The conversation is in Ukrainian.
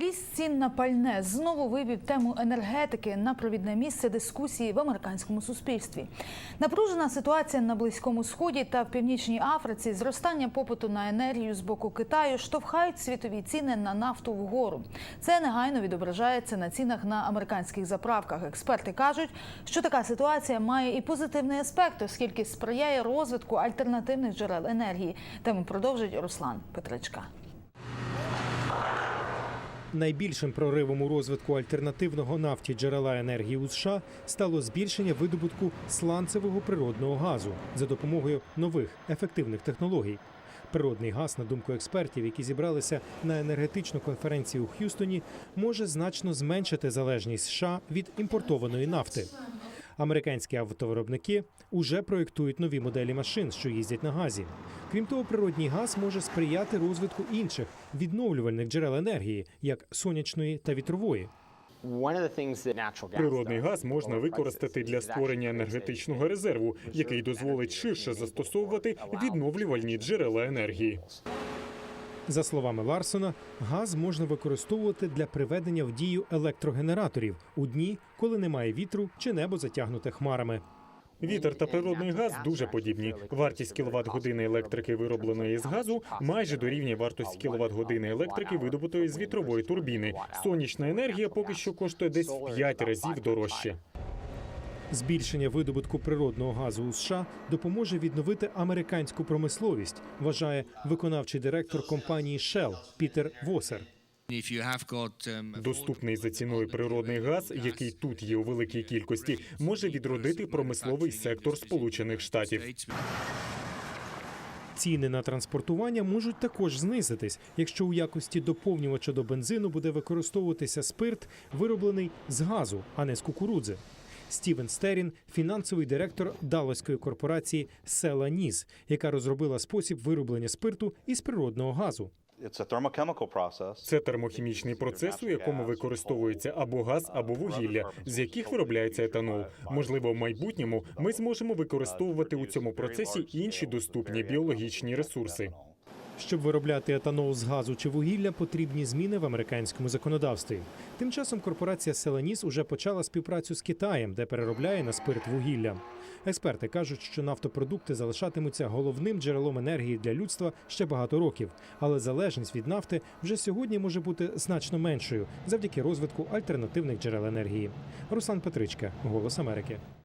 Ріст цін на пальне знову вивів тему енергетики на провідне місце дискусії в американському суспільстві. Напружена ситуація на близькому сході та в північній Африці, зростання попиту на енергію з боку Китаю штовхають світові ціни на нафту вгору. Це негайно відображається на цінах на американських заправках. Експерти кажуть, що така ситуація має і позитивний аспект, оскільки сприяє розвитку альтернативних джерел енергії. Тему продовжить Руслан Петричка. Найбільшим проривом у розвитку альтернативного нафті джерела енергії у США стало збільшення видобутку сланцевого природного газу за допомогою нових ефективних технологій. Природний газ, на думку експертів, які зібралися на енергетичну конференцію у Х'юстоні, може значно зменшити залежність США від імпортованої нафти. Американські автовиробники уже проєктують нові моделі машин, що їздять на газі. Крім того, природній газ може сприяти розвитку інших відновлювальних джерел енергії, як сонячної та вітрової. Природний газ можна використати для створення енергетичного резерву, який дозволить ширше застосовувати відновлювальні джерела енергії. За словами Ларсона, газ можна використовувати для приведення в дію електрогенераторів у дні, коли немає вітру чи небо затягнуте хмарами. Вітер та природний газ дуже подібні. Вартість кіловат години електрики, виробленої з газу, майже дорівнює вартості кіловат години електрики, видобутої з вітрової турбіни. Сонячна енергія поки що коштує десь в 5 разів дорожче. Збільшення видобутку природного газу у США допоможе відновити американську промисловість, вважає виконавчий директор компанії Shell Пітер Восер. Доступний за ціною природний газ, який тут є у великій кількості, може відродити промисловий сектор Сполучених Штатів. Ціни на транспортування можуть також знизитись, якщо у якості доповнювача до бензину буде використовуватися спирт, вироблений з газу, а не з кукурудзи. Стівен Стерін, фінансовий директор далоської корпорації Села Ніс, яка розробила спосіб вироблення спирту із природного газу. Це термохімічний процес, у якому використовується або газ, або вугілля, з яких виробляється етанол. Можливо, в майбутньому ми зможемо використовувати у цьому процесі інші доступні біологічні ресурси. Щоб виробляти етанол з газу чи вугілля, потрібні зміни в американському законодавстві. Тим часом корпорація Селеніс уже почала співпрацю з Китаєм, де переробляє на спирт вугілля. Експерти кажуть, що нафтопродукти залишатимуться головним джерелом енергії для людства ще багато років, але залежність від нафти вже сьогодні може бути значно меншою завдяки розвитку альтернативних джерел енергії. Руслан Петричка, Голос Америки.